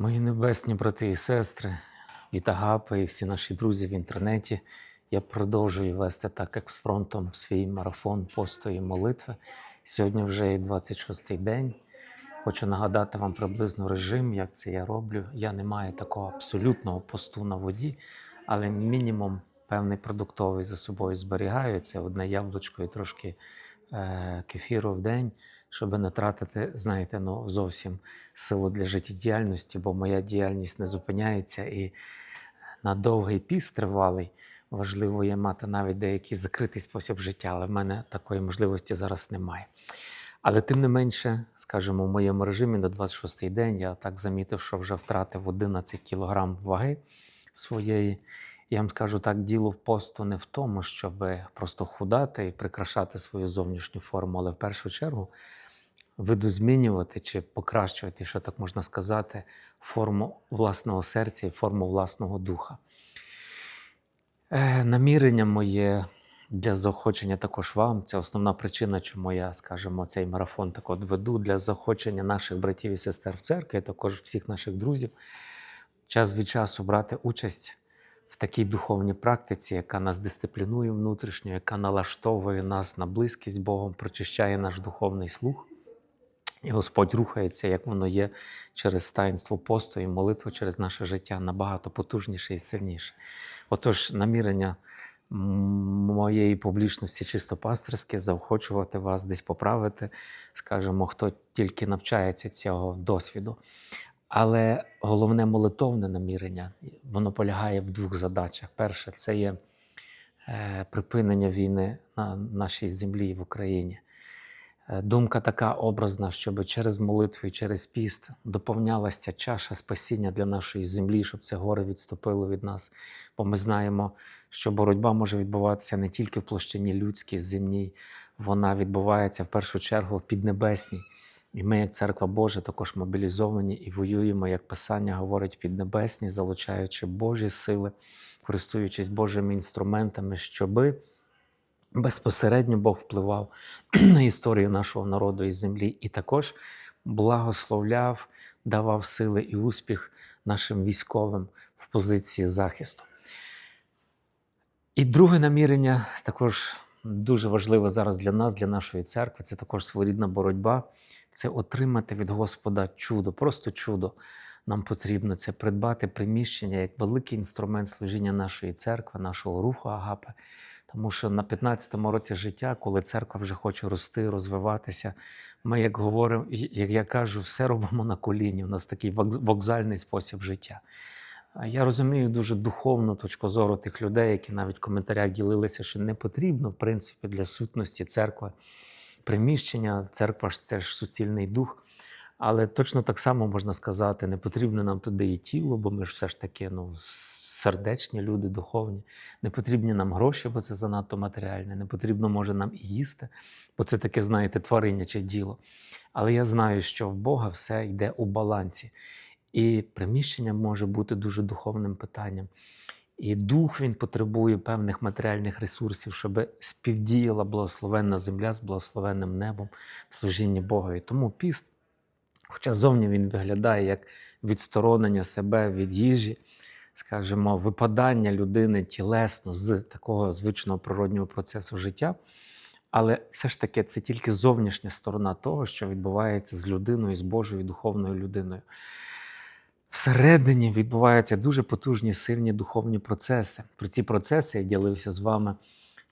Мої небесні брати і сестри, від Агапи і всі наші друзі в інтернеті. Я продовжую вести так експромтом свій марафон посту і молитви. Сьогодні вже і 26-й день. Хочу нагадати вам приблизно режим, як це я роблю. Я не маю такого абсолютного посту на воді, але мінімум певний продуктовий за собою зберігаю. Це одне яблучко і трошки е, кефіру в день, щоб не тратити, знаєте, ну зовсім силу для життєдіяльності, бо моя діяльність не зупиняється і на довгий піст тривалий. Важливо є мати навіть деякий закритий спосіб життя, але в мене такої можливості зараз немає. Але тим не менше, скажімо, в моєму режимі на 26-й день я так замітив, що вже втратив 11 кілограм ваги своєї. Я вам скажу так, діло в посту не в тому, щоб просто худати і прикрашати свою зовнішню форму, але в першу чергу видозмінювати чи покращувати, якщо так можна сказати, форму власного серця і форму власного духа. Е, намірення моє для заохочення також вам. Це основна причина, чому я, скажімо, цей марафон так от веду для заохочення наших братів і сестер в церкві, також всіх наших друзів. Час від часу брати участь в такій духовній практиці, яка нас дисциплінує внутрішньо, яка налаштовує нас на близькість з Богом, прочищає наш духовний слух. І Господь рухається, як воно є через таїнство посту і молитву через наше життя набагато потужніше і сильніше. Отож, намірення моєї публічності чисто пасторське заохочувати вас десь поправити, скажімо, хто тільки навчається цього досвіду. Але головне молитовне намірення, воно полягає в двох задачах. Перше, це є е, припинення війни на нашій землі в Україні. Е, Думка така образна, щоб через молитву і через піст доповнялася чаша спасіння для нашої землі, щоб це горе відступило від нас. Бо ми знаємо, що боротьба може відбуватися не тільки в площині людській, земній, вона відбувається в першу чергу в піднебесній. І ми, як церква Божа, також мобілізовані і воюємо, як Писання говорить, піднебесні, залучаючи Божі сили, користуючись Божими інструментами, щоби безпосередньо Бог впливав на історію нашого народу і землі, і також благословляв, давав сили і успіх нашим військовим в позиції захисту. І друге намірення також дуже важливе зараз для нас, для нашої церкви. Це також своєрідна боротьба. Це отримати від Господа чудо, просто чудо. Нам потрібно це придбати приміщення як великий інструмент служіння нашої церкви, нашого руху Агапи. Тому що на 15-му році життя, коли церква вже хоче рости, розвиватися, ми, як говоримо, як я кажу, все робимо на коліні. У нас такий вокзальний спосіб життя. Я розумію дуже духовну точку зору тих людей, які навіть в коментарях ділилися, що не потрібно, в принципі, для сутності церкви приміщення. Церква ж це ж суцільний дух. Але точно так само можна сказати, не потрібно нам туди і тіло, бо ми ж все ж таки ну, сердечні люди, духовні. Не потрібні нам гроші, бо це занадто матеріальне. Не потрібно може нам і їсти, бо це таке, знаєте, твариняче діло. Але я знаю, що в Бога все йде у балансі. І приміщення може бути дуже духовним питанням. І дух він потребує певних матеріальних ресурсів, щоб співдіяла благословенна земля з благословенним небом в служінні Богові. Тому піст, хоча зовні він виглядає як відсторонення себе від їжі, скажімо, випадання людини тілесно з такого звичного природнього процесу життя. Але все ж таки це тільки зовнішня сторона того, що відбувається з людиною, з Божою духовною людиною. Всередині відбуваються дуже потужні, сильні духовні процеси. Про ці процеси я ділився з вами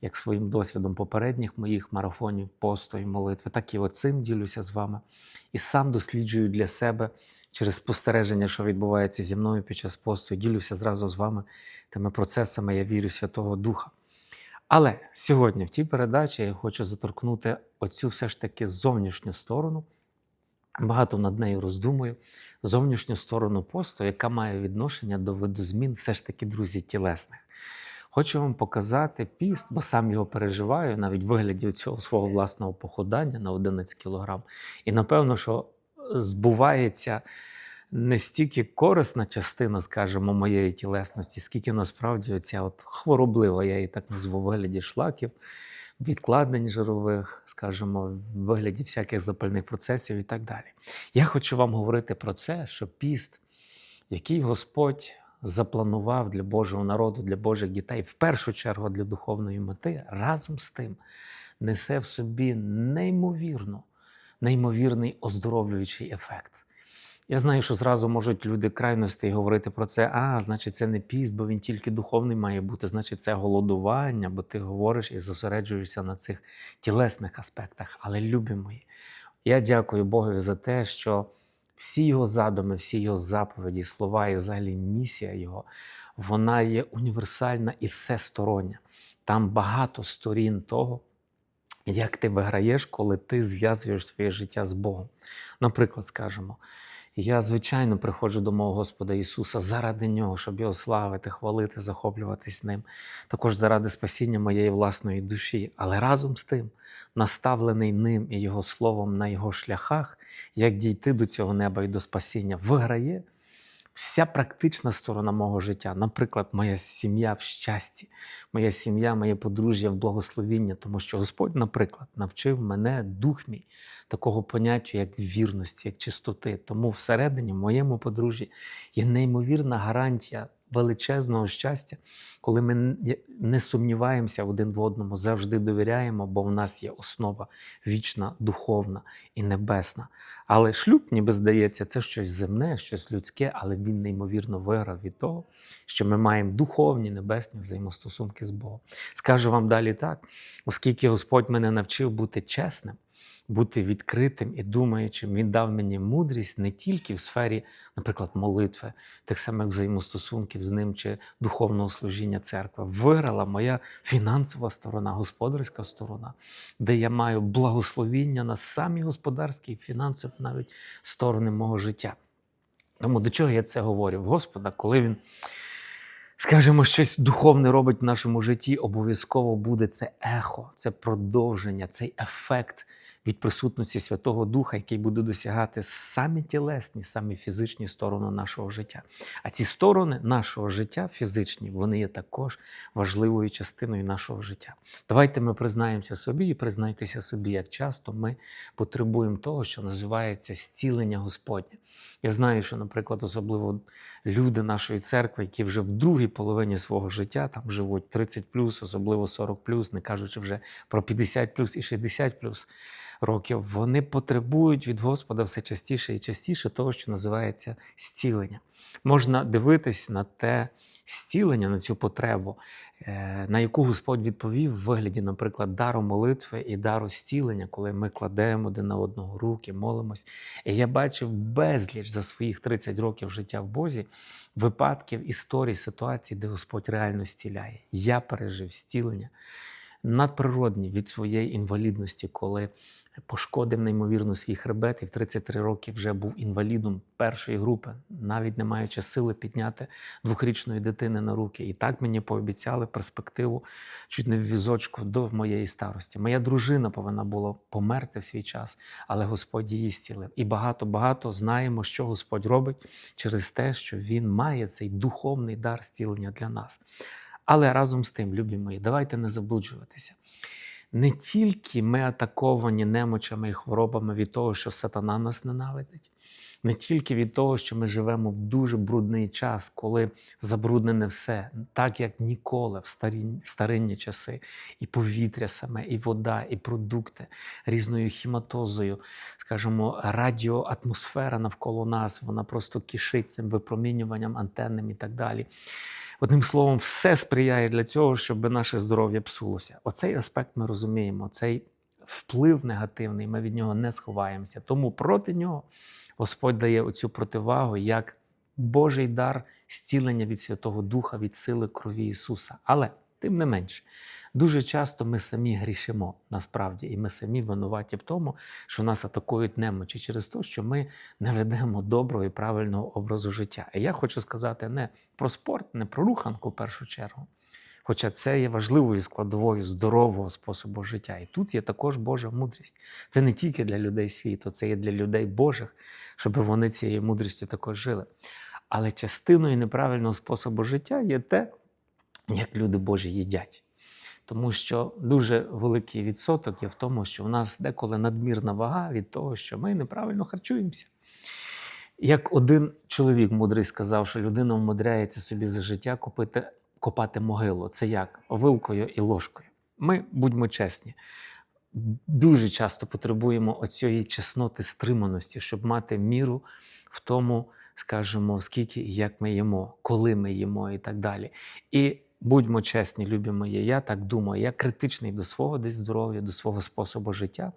як своїм досвідом попередніх моїх марафонів, посту і молитви, так і оцим ділюся з вами. І сам досліджую для себе через спостереження, що відбувається зі мною під час посту, ділюся зразу з вами тими процесами, я вірю, Святого Духа. Але сьогодні в тій передачі я хочу заторкнути оцю все ж таки зовнішню сторону. Багато над нею роздумую. Зовнішню сторону посту, яка має відношення до видозмін, все ж таки, друзі, тілесних. Хочу вам показати піст, бо сам його переживаю, навіть в вигляді цього свого власного похудання на 11 кілограм. І напевно, що збувається не стільки корисна частина, скажімо, моєї тілесності, скільки насправді оця от хвороблива, я її так назву, вигляді шлаків, відкладень жирових, скажімо, в вигляді всяких запальних процесів і так далі. Я хочу вам говорити про це, що піст який Господь запланував для Божого народу, для Божих дітей, в першу чергу для духовної мети, разом з тим несе в собі неймовірно, неймовірний оздоровлюючий ефект. Я знаю, що зразу можуть люди крайності говорити про це. А, значить, це не піст, бо він тільки духовний має бути, значить, це голодування, бо ти говориш і зосереджуєшся на цих тілесних аспектах. Але любі мої, я дякую Богові за те, що всі його задуми, всі його заповіді, слова і взагалі місія його, вона є універсальна і всестороння. Там багато сторін того, як ти виграєш, коли ти зв'язуєш своє життя з Богом. Наприклад, скажемо, я, звичайно, приходжу до мого Господа Ісуса заради Нього, щоб його славити, хвалити, захоплюватись ним, також заради спасіння моєї власної душі. Але разом з тим, наставлений ним і Його словом на його шляхах, як дійти до цього неба і до спасіння, виграє вся практична сторона мого життя. Наприклад, моя сім'я в щасті, моя сім'я, моє подружжя в благословіння, тому що Господь, наприклад, навчив мене дух мій такого поняття, як вірності, як чистоти. Тому всередині, в моєму подружжі, є неймовірна гарантія величезного щастя, коли ми не сумніваємося один в одному, завжди довіряємо, бо в нас є основа вічна, духовна і небесна. Але шлюб, ніби здається, це щось земне, щось людське, але він неймовірно виграв від того, що ми маємо духовні небесні взаємостосунки з Богом. Скажу вам далі так, оскільки Господь мене навчив бути чесним, бути відкритим і думаючим, Він дав мені мудрість не тільки в сфері, наприклад, молитви, тих самих взаємостосунків з ним чи духовного служіння церкви. Виграла моя фінансова сторона, господарська сторона, де я маю благословіння на самі господарські і фінансові навіть сторони мого життя. Тому до чого я це говорю? В Господа, коли він, скажімо, щось духовне робить в нашому житті, обов'язково буде це ехо, це продовження, цей ефект від присутності Святого Духа, який буде досягати самі тілесні, самі фізичні сторони нашого життя. А ці сторони нашого життя, фізичні, вони є також важливою частиною нашого життя. Давайте ми признаємося собі і признайтеся собі, як часто ми потребуємо того, що називається зцілення Господнє. Я знаю, що, наприклад, особливо люди нашої церкви, які вже в другій половині свого життя там живуть 30 особливо 40 не кажучи вже про 50 і 60 років, вони потребують від Господа все частіше і частіше того, що називається зцілення. Можна дивитись на те зцілення, на цю потребу, е, на яку Господь відповів в вигляді, наприклад, дару молитви і дару зцілення, коли ми кладемо один на одного руки, молимось. І я бачив безліч за своїх 30 років життя в Бозі випадків, історій, ситуацій, де Господь реально зціляє. Я пережив зцілення надприродні від своєї інвалідності, коли пошкодив неймовірно свій хребет і в 33 роки вже був інвалідом першої групи, навіть не маючи сили підняти двохрічної дитини на руки. І так мені пообіцяли перспективу чуть не в візочку до моєї старості. Моя дружина повинна була померти в свій час, але Господь її зцілив. І багато-багато знаємо, що Господь робить через те, що Він має цей духовний дар зцілення для нас. Але разом з тим, любі мої, давайте не заблуджуватися. Не тільки ми атаковані немочами і хворобами від того, що сатана нас ненавидить, не тільки від того, що ми живемо в дуже брудний час, коли забруднене все, так як ніколи в старі, в старинні часи, і повітря саме, і вода, і продукти різною хіматозою, скажімо, радіоатмосфера навколо нас, вона просто кишить цим випромінюванням антенним і так далі. Одним словом, все сприяє для цього, щоб наше здоров'я псулося. Оцей аспект ми розуміємо, цей вплив негативний, ми від нього не сховаємося. Тому проти нього Господь дає оцю противагу як Божий дар зцілення від Святого Духа, від сили крові Ісуса. Але тим не менше, дуже часто ми самі грішимо насправді, і ми самі винуваті в тому, що нас атакують немочі через те, що ми не ведемо доброго і правильного образу життя. І я хочу сказати не про спорт, не про руханку в першу чергу. Хоча це є важливою складовою здорового способу життя. І тут є також Божа мудрість. Це не тільки для людей світу, це є для людей Божих, щоб вони цією мудрістю також жили. Але частиною неправильного способу життя є те, як люди Божі їдять. Тому що дуже великий відсоток є в тому, що у нас деколи надмірна вага від того, що ми неправильно харчуємося. Як один чоловік мудрий сказав, що людина вмудряється собі за життя купити, копати могилу. Це як? Вилкою і ложкою. Ми будьмо чесні. Дуже часто потребуємо оцієї чесноти стриманості, щоб мати міру в тому, скажімо, скільки і як ми їмо, коли ми їмо і так далі. І будьмо чесні, любі моє, я так думаю, я критичний до свого десь здоров'я, до свого способу життя.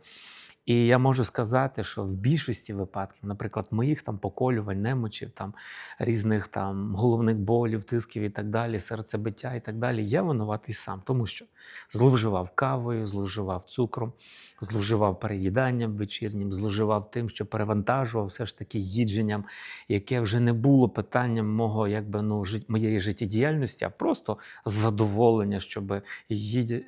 І я можу сказати, що в більшості випадків, наприклад, моїх там поколювань, немочів, там різних там головних болів, тисків і так далі, серцебиття і так далі, я винуватий сам, тому що зловживав кавою, зловживав цукром, зловживав переїданням вечірнім, зловживав тим, що перевантажував все ж таки їдженням, яке вже не було питанням мого, якби ну жит- життєдіяльності, а просто задоволення, щоб їдя,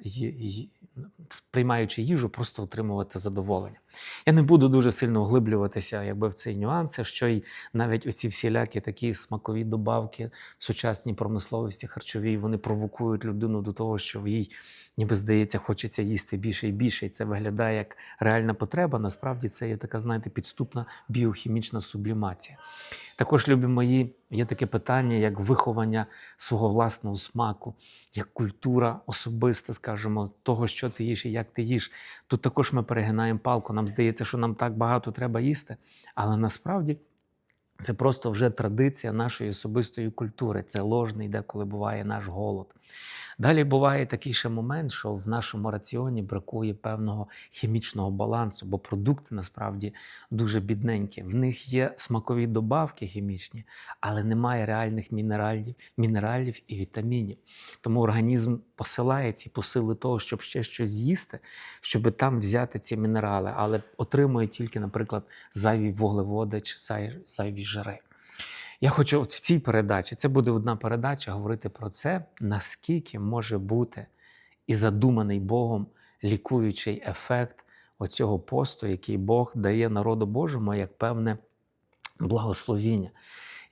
сприймаючи їжу, просто отримувати задоволення. Я не буду дуже сильно углиблюватися якби, в цей нюанс, що й навіть оці всілякі такі смакові добавки в сучасній промисловості харчовій, вони провокують людину до того, що в їй, ніби здається, хочеться їсти більше і більше. І це виглядає як реальна потреба. Насправді це є така, знаєте, підступна біохімічна сублімація. Також, любі мої, є таке питання, як виховання свого власного смаку, як культура особиста, скажімо, того, що ти їш і як ти їш. Тут також ми перегинаємо палку. Нам здається, що нам так багато треба їсти, але насправді. Це просто вже традиція нашої особистої культури. Це ложний, деколи буває наш голод. Далі буває такий ще момент, що в нашому раціоні бракує певного хімічного балансу, бо продукти насправді дуже бідненькі. В них є смакові добавки хімічні, але немає реальних мінералів, мінералів і вітамінів. Тому організм посилає ці посили того, щоб ще щось з'їсти, щоб там взяти ці мінерали, але отримує тільки, наприклад, зайві вуглеводи чи зай- зайві жири. Я хочу от в цій передачі, це буде одна передача, говорити про це, наскільки може бути і задуманий Богом лікуючий ефект оцього посту, який Бог дає народу Божому як певне благословіння.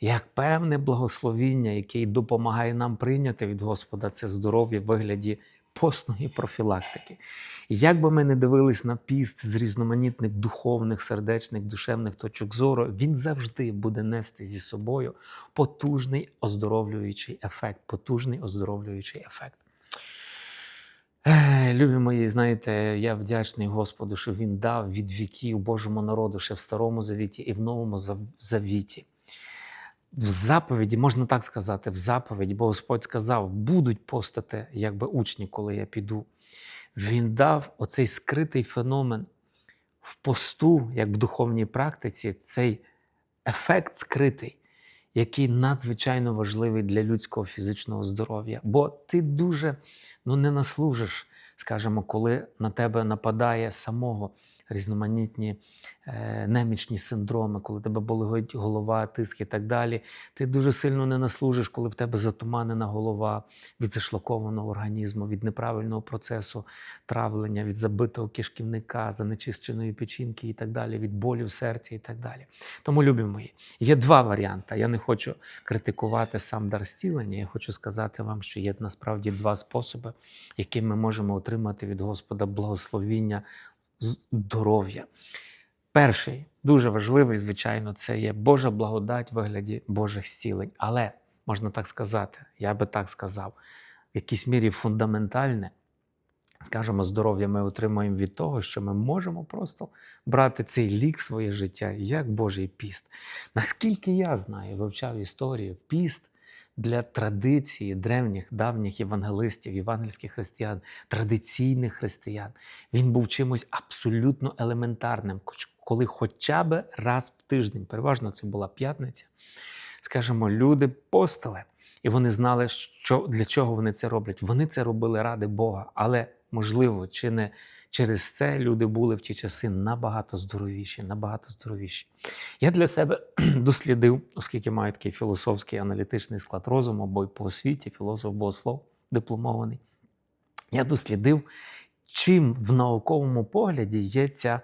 Як певне благословіння, яке допомагає нам прийняти від Господа це здоров'я в вигляді постної профілактики. І як би ми не дивились на піст з різноманітних духовних, сердечних, душевних точок зору, він завжди буде нести зі собою потужний оздоровлюючий ефект. Потужний оздоровлюючий ефект. Е, Любі мої, знаєте, я вдячний Господу, що Він дав від віків Божому народу ще в Старому Завіті і в Новому Завіті. В заповіді, можна так сказати, в заповіді, бо Господь сказав, будуть постати якби учні, коли я піду. Він дав оцей скритий феномен в посту, як в духовній практиці, цей ефект скритий, який надзвичайно важливий для людського фізичного здоров'я. Бо ти дуже ну, не наслужиш, скажімо, коли на тебе нападає самого різноманітні е, немічні синдроми, коли тебе болить голова, тиск і так далі. Ти дуже сильно не наслужиш, коли в тебе затуманена голова від зашлакованого організму, від неправильного процесу травлення, від забитого кишківника, занечищеної печінки і так далі, від болю в серці і так далі. Тому, любі мої, є два варіанти. Я не хочу критикувати сам дар зцілення. Я хочу сказати вам, що є насправді два способи, яким ми можемо отримати від Господа благословіння здоров'я. Перший, дуже важливий, звичайно, це є Божа благодать в вигляді Божих зцілень. Але можна так сказати, я би так сказав, в якійсь мірі фундаментальне, скажімо, здоров'я ми отримуємо від того, що ми можемо просто брати цей лік в своє життя, як Божий піст. Наскільки я знаю, вивчав історію, піст для традиції древніх, давніх євангелистів, євангельських християн, традиційних християн, він був чимось абсолютно елементарним, коли хоча б раз в тиждень, переважно це була п'ятниця, скажімо, люди постали, і вони знали, що, для чого вони це роблять. Вони це робили ради Бога, але можливо, чи не через це люди були в ті часи набагато здоровіші, набагато здоровіші. Я для себе дослідив, оскільки маю такий філософський аналітичний склад розуму, бо й по освіті, філософ богослов дипломований. Я дослідив, чим в науковому погляді є ця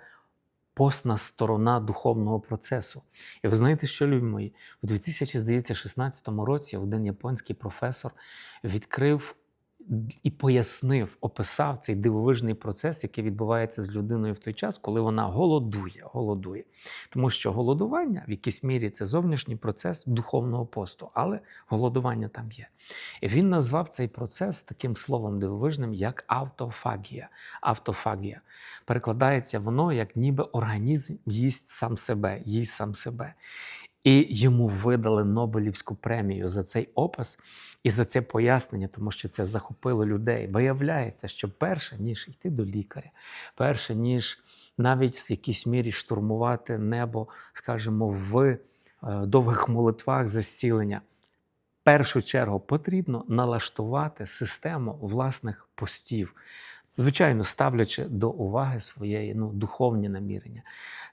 постна сторона духовного процесу. І ви знаєте, що любі мої? У 2016 році один японський професор відкрив і пояснив, описав цей дивовижний процес, який відбувається з людиною в той час, коли вона голодує. голодує. Тому що голодування в якійсь мірі це зовнішній процес духовного посту, але голодування там є. І він назвав цей процес таким словом дивовижним, як автофагія. Автофагія. Перекладається воно як ніби організм їсть сам себе, їсть сам себе. І йому видали Нобелівську премію за цей опис і за це пояснення, тому що це захопило людей. Виявляється, що перше, ніж йти до лікаря, перше, ніж навіть в якійсь мірі штурмувати небо, скажімо, в е, довгих молитвах за зцілення, першу чергу потрібно налаштувати систему власних постів. Звичайно, ставлячи до уваги своєї ну, духовні намірення.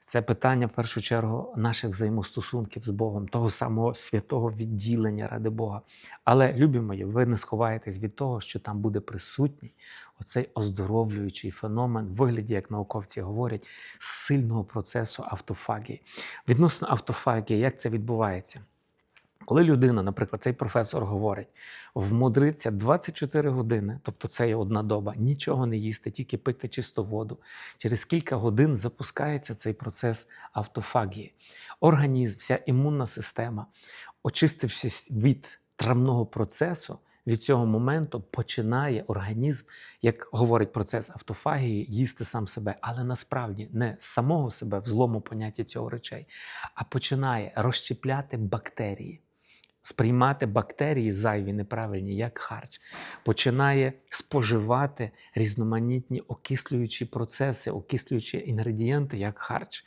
Це питання в першу чергу наших взаємостосунків з Богом, того самого святого відділення ради Бога. Але, любі мої, ви не сховаєтесь від того, що там буде присутній оцей оздоровлюючий феномен, в вигляді, як науковці говорять, сильного процесу автофагії. Відносно автофагії, як це відбувається? Коли людина, наприклад, цей професор говорить, вмудриться 24 години, тобто це є одна доба, нічого не їсти, тільки пити чисту воду. Через кілька годин запускається цей процес автофагії. Організм, вся імунна система, очистившись від травного процесу, від цього моменту починає організм, як говорить процес автофагії, їсти сам себе, але насправді не самого себе в злому понятті цього речей, а починає розщепляти бактерії сприймати бактерії зайві, неправильні, як харч, починає споживати різноманітні окислюючі процеси, окислюючі інгредієнти, як харч,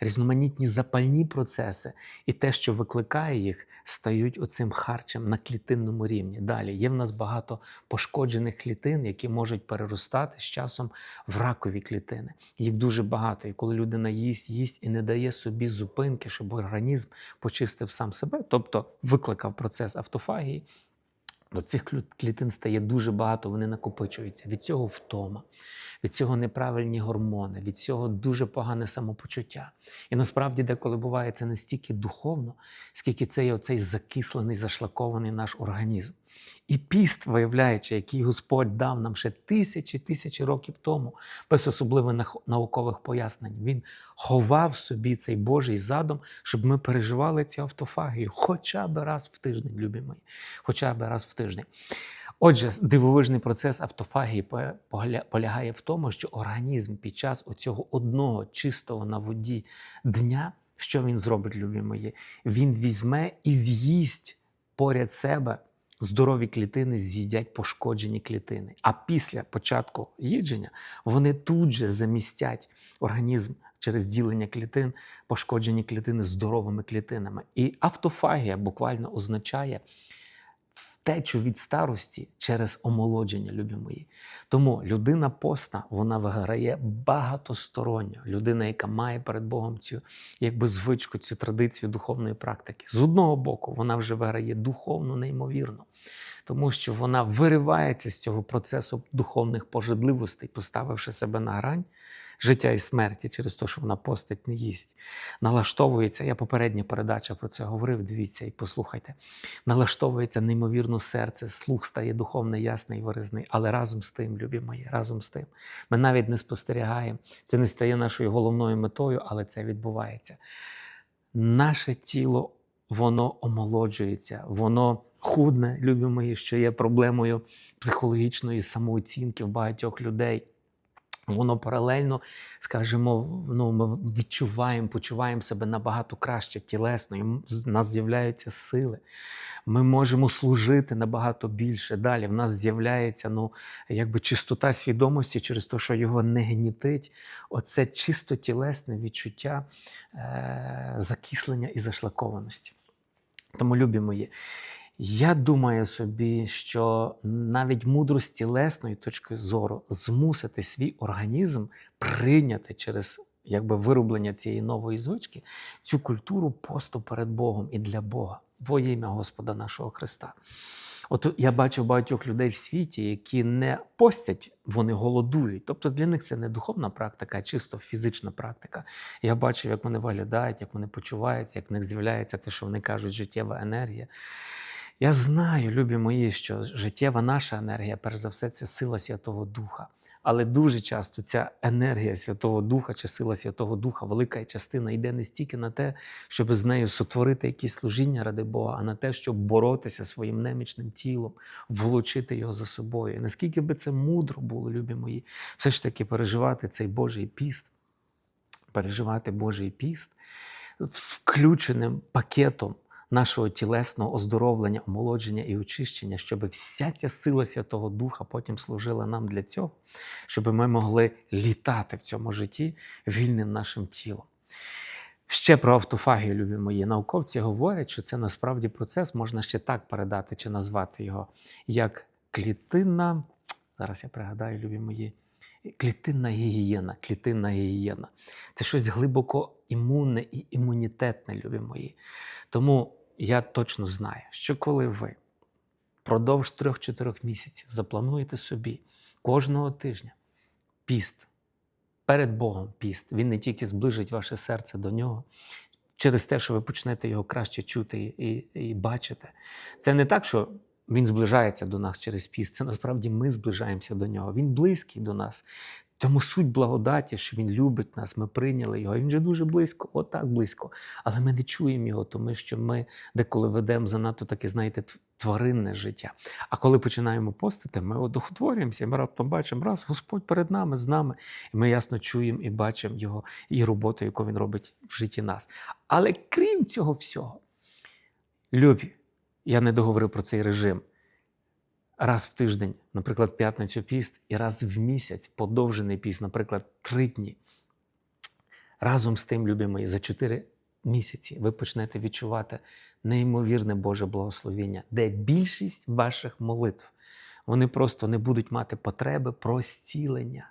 різноманітні запальні процеси, і те, що викликає їх, стають оцим харчем на клітинному рівні. Далі є в нас багато пошкоджених клітин, які можуть переростати з часом в ракові клітини. Їх дуже багато. І коли людина їсть, їсть і не дає собі зупинки, щоб організм почистив сам себе, тобто викликав процес автофагії. До цих клітин стає дуже багато, вони накопичуються. Від цього втома, від цього неправильні гормони, від цього дуже погане самопочуття. І насправді, деколи буває це не стільки духовно, скільки це є оцей закислений, зашлакований наш організм. І піст, виявляючи, який Господь дав нам ще тисячі тисячі років тому, без особливих наукових пояснень, він ховав собі цей Божий задум, щоб ми переживали цю автофагію хоча б раз в тиждень, любі мої, хоча б раз в тиждень. Отже, дивовижний процес автофагії полягає в тому, що організм під час оцього одного чистого на воді дня, що він зробить, любі мої, він візьме і з'їсть поряд себе здорові клітини з'їдять пошкоджені клітини. А після початку їдження вони тут же замістять організм через ділення клітин, пошкоджені клітини здоровими клітинами. І автофагія буквально означає втечу від старості через омолодження, любі мої. Тому людина поста вона виграє багатосторонньо. Людина, яка має перед Богом цю якби звичку, цю традицію духовної практики. З одного боку, вона вже виграє духовно, неймовірно. Тому що вона виривається з цього процесу духовних пожадливостей, поставивши себе на грань життя і смерті через те, що вона постить не їсть. Налаштовується, я попередня передача про це говорив, дивіться і послухайте. Налаштовується неймовірно серце, слух стає духовно ясний і виразний. Але разом з тим, любі мої, разом з тим. Ми навіть не спостерігаємо. Це не стає нашою головною метою, але це відбувається. Наше тіло, воно омолоджується, воно. Худне, любі мої, що є проблемою психологічної самооцінки в багатьох людей. Воно паралельно, скажімо, ну, ми відчуваємо, почуваємо себе набагато краще тілесно, і в нас з'являються сили. Ми можемо служити набагато більше. Далі в нас з'являється ну, якби чистота свідомості через те, що його не гнітить. Оце чисто тілесне відчуття е- закислення і зашлакованості. Тому, любі мої, я думаю собі, що навіть мудрость тілесної точки зору змусити свій організм прийняти через якби вироблення цієї нової звички цю культуру посту перед Богом і для Бога, во ім'я Господа нашого Христа. От я бачу багатьох людей в світі, які не постять, вони голодують. Тобто для них це не духовна практика, а чисто фізична практика. Я бачив, як вони виглядають, як вони почуваються, як в них з'являється те, що вони кажуть, життєва енергія. Я знаю, любі мої, що життєва наша енергія, перш за все, це сила Святого Духа. Але дуже часто ця енергія Святого Духа чи сила Святого Духа, велика частина йде не стільки на те, щоб з нею сотворити якісь служіння ради Бога, а на те, щоб боротися своїм немічним тілом, волочити його за собою. І наскільки би це мудро було, любі мої, все ж таки переживати цей Божий піст, переживати Божий піст з включеним пакетом нашого тілесного оздоровлення, омолодження і очищення, щоб вся ця сила Святого Духа потім служила нам для цього, щоб ми могли літати в цьому житті вільним нашим тілом. Ще про автофагію, любі мої. Науковці говорять, що це насправді процес можна ще так передати чи назвати його як клітинна. Зараз я пригадаю, любі мої. Клітинна гігієна, клітинна гігієна. Це щось глибоко імунне і імунітетне, любі мої. Тому я точно знаю, що коли ви впродовж 3-4 місяців заплануєте собі кожного тижня піст, перед Богом піст, він не тільки зближить ваше серце до нього. Через те, що ви почнете його краще чути і, і бачити. Це не так, що він зближається до нас через піст. Це насправді ми зближаємося до нього. Він близький до нас. Тому суть благодаті, що він любить нас, ми прийняли його. Він же дуже близько, отак близько. Але ми не чуємо його, тому що ми деколи ведемо занадто таке, знаєте, тваринне життя. А коли починаємо постити, ми одухотворюємося, ми раптом бачимо, раз Господь перед нами, з нами, і ми ясно чуємо і бачимо його і роботу, яку він робить в житті нас. Але крім цього всього, любі, я не договорив про цей режим раз в тиждень, наприклад, п'ятницю піст, і раз в місяць подовжений піст, наприклад, три дні. Разом з тим, любі мої, за чотири місяці ви почнете відчувати неймовірне Боже благословення, де більшість ваших молитв вони просто не будуть мати потреби про зцілення.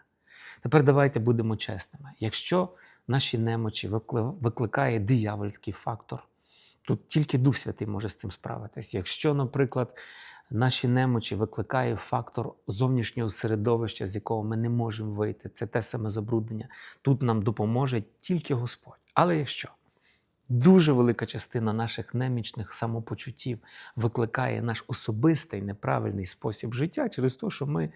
Тепер давайте будемо чесними. Якщо наші немочі викликає диявольський фактор, тут тільки Дух Святий може з тим справитись. Якщо, наприклад, наші немочі викликає фактор зовнішнього середовища, з якого ми не можемо вийти. Це те саме забруднення. Тут нам допоможе тільки Господь. Але якщо дуже велика частина наших немічних самопочуттів викликає наш особистий неправильний спосіб життя через те, що ми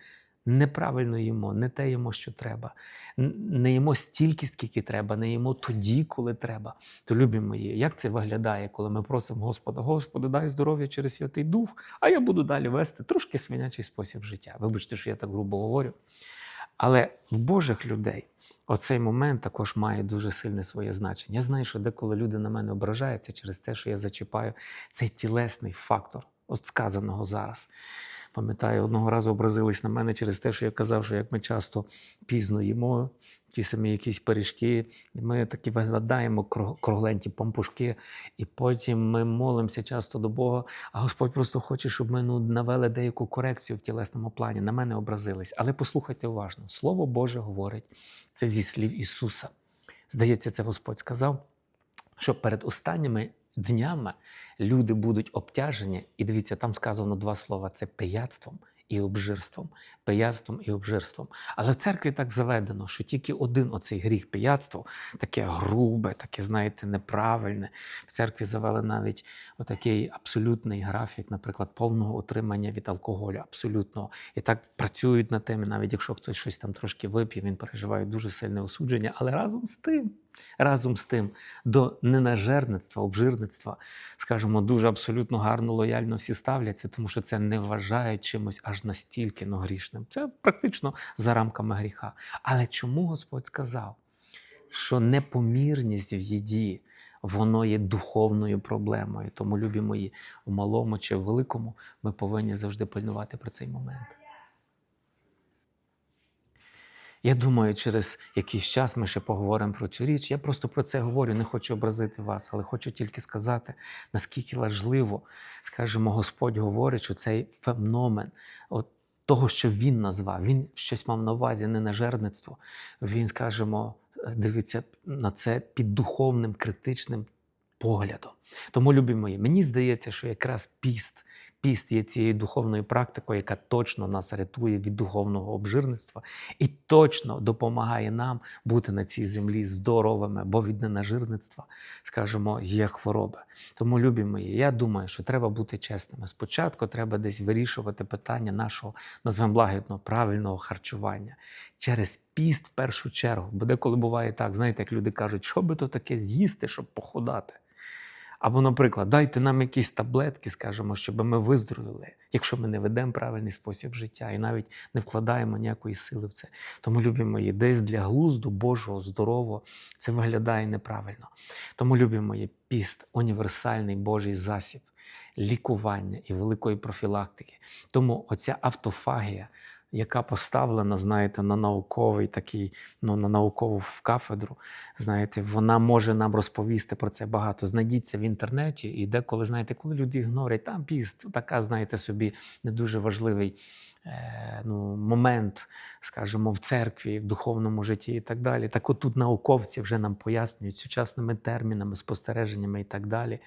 неправильно їмо, не те їмо, що треба, не їмо стільки, скільки треба, не їмо тоді, коли треба. То любі мої, як це виглядає, коли ми просимо Господа, Господи, дай здоров'я через Святий Дух, а я буду далі вести трошки свинячий спосіб життя. Вибачте, що я так грубо говорю. Але в Божих людей оцей момент також має дуже сильне своє значення. Я знаю, що деколи люди на мене ображаються через те, що я зачіпаю цей тілесний фактор, от сказаного зараз. Пам'ятаю, одного разу образились на мене через те, що я казав, що як ми часто пізно їмо ті самі якісь пиріжки, ми такі виглядаємо кругленті пампушки, і потім ми молимося часто до Бога. А Господь просто хоче, щоб ми ну, навели деяку корекцію в тілесному плані. На мене образились. Але послухайте уважно: Слово Боже говорить це зі слів Ісуса. Здається, це Господь сказав, що перед останніми днями люди будуть обтяжені, і дивіться, там сказано два слова: це пияцтвом і обжирством, пияцтвом і обжирством. Але в церкві так заведено, що тільки один оцей гріх пияцтво, таке грубе, таке, знаєте, неправильне. В церкві завели навіть отакий абсолютний графік, наприклад, повного отримання від алкоголю, абсолютного. І так працюють на темі, навіть якщо хтось щось там трошки вип'є, він переживає дуже сильне осудження, але разом з тим. Разом з тим до ненажерництва, обжирництва, скажімо, дуже абсолютно гарно, лояльно всі ставляться, тому що це не вважають чимось аж настільки ну, грішним. Це практично за рамками гріха. Але чому Господь сказав, що непомірність в їді, воно є духовною проблемою? Тому, любі мої, у малому чи в великому, ми повинні завжди пильнувати про цей момент. Я думаю, через якийсь час ми ще поговоримо про цю річ. Я просто про це говорю, не хочу образити вас, але хочу тільки сказати, наскільки важливо, скажімо, Господь говорить, що цей феномен от того, що він назвав, він щось мав на увазі, не на жерництво. Він, скажімо, дивиться на це під духовним критичним поглядом. Тому, любі мої, мені здається, що якраз піст Піст є цією духовною практикою, яка точно нас рятує від духовного обжирництва і точно допомагає нам бути на цій землі здоровими, бо від ненажирництва, скажімо, є хвороби. Тому, любі мої, я думаю, що треба бути чесними. Спочатку треба десь вирішувати питання нашого, назвемо лагідно, правильного харчування через піст в першу чергу. Бо деколи буває так, знаєте, як люди кажуть, що би то таке з'їсти, щоб походати. Або, наприклад, дайте нам якісь таблетки, скажімо, щоб ми виздоровіли, якщо ми не ведемо правильний спосіб життя і навіть не вкладаємо ніякої сили в це. Тому, любі мої, десь для глузду Божого, здорового, це виглядає неправильно. Тому, любі мої, піст універсальний Божий засіб лікування і великої профілактики. Тому оця автофагія, яка поставлена, знаєте, на науковий такий, ну на наукову в кафедру, знаєте, вона може нам розповісти про це багато. Знайдіться в інтернеті, і деколи, знаєте, коли люди ігнорять, там піст, така, знаєте, собі не дуже важливий е, ну, момент, скажімо, в церкві, в духовному житті і так далі. Так от тут науковці вже нам пояснюють сучасними термінами, спостереженнями і так далі,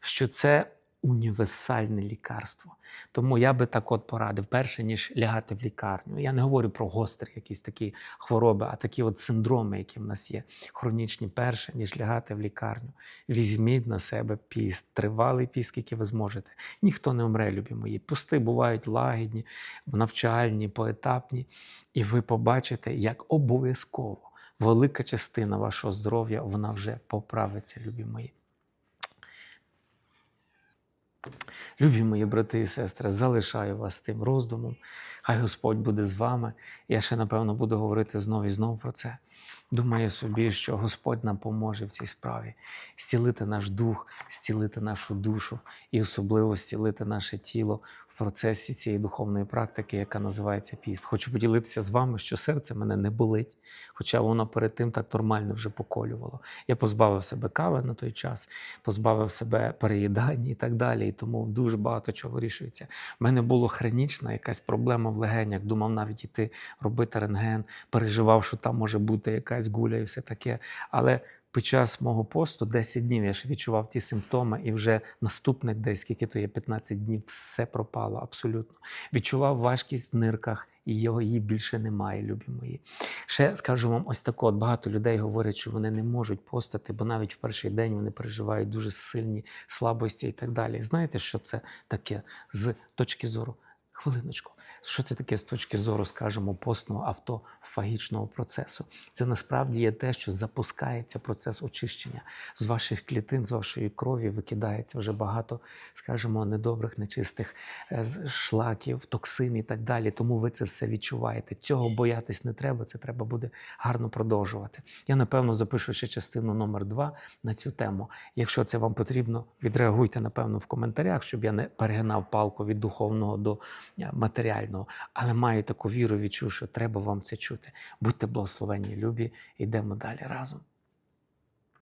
що це універсальне лікарство. Тому я би так от порадив, перше, ніж лягати в лікарню. Я не говорю про гострі якісь такі хвороби, а такі от синдроми, які в нас є, хронічні, перше, ніж лягати в лікарню. Візьміть на себе піст, тривалий піст, скільки ви зможете. Ніхто не умре, любі мої. Пусти бувають лагідні, навчальні, поетапні, і ви побачите, як обов'язково велика частина вашого здоров'я вона вже поправиться, любі мої. Любі мої брати і сестри, залишаю вас тим роздумом. Хай Господь буде з вами. Я ще, напевно, буду говорити знову і знову про це. Думаю собі, що Господь нам поможе в цій справі зцілити наш дух, зцілити нашу душу і особливо зцілити наше тіло в процесі цієї духовної практики, яка називається піст. Хочу поділитися з вами, що серце мене не болить, хоча воно перед тим так нормально вже поколювало. Я позбавив себе кави на той час, позбавив себе переїдання і так далі. І тому дуже багато чого вирішується. У мене була хронічна якась проблема в легенях. Думав навіть іти робити рентген, переживав, що там може бути якась гуля і все таке. Але під час мого посту 10 днів я ж відчував ті симптоми, і вже наступних десь, скільки то є 15 днів, все пропало абсолютно. Відчував важкість в нирках, і його її більше немає, любі мої. Ще скажу вам ось так: от багато людей говорять, що вони не можуть постати, бо навіть в перший день вони переживають дуже сильні слабості і так далі. Знаєте, що це таке з точки зору? Хвилиночку. Що це таке з точки зору, скажімо, постного автофагічного процесу? Це насправді є те, що запускається процес очищення з ваших клітин, з вашої крові викидається вже багато, скажімо, недобрих, нечистих е, шлаків, токсин і так далі. Тому ви це все відчуваєте. Цього боятись не треба. Це треба буде гарно продовжувати. Я напевно запишу ще частину номер два на цю тему. Якщо це вам потрібно, відреагуйте напевно в коментарях, щоб я не перегинав палку від духовного до е, матеріального. Але маю таку віру, відчув, що треба вам це чути. Будьте благословенні, любі, йдемо далі разом.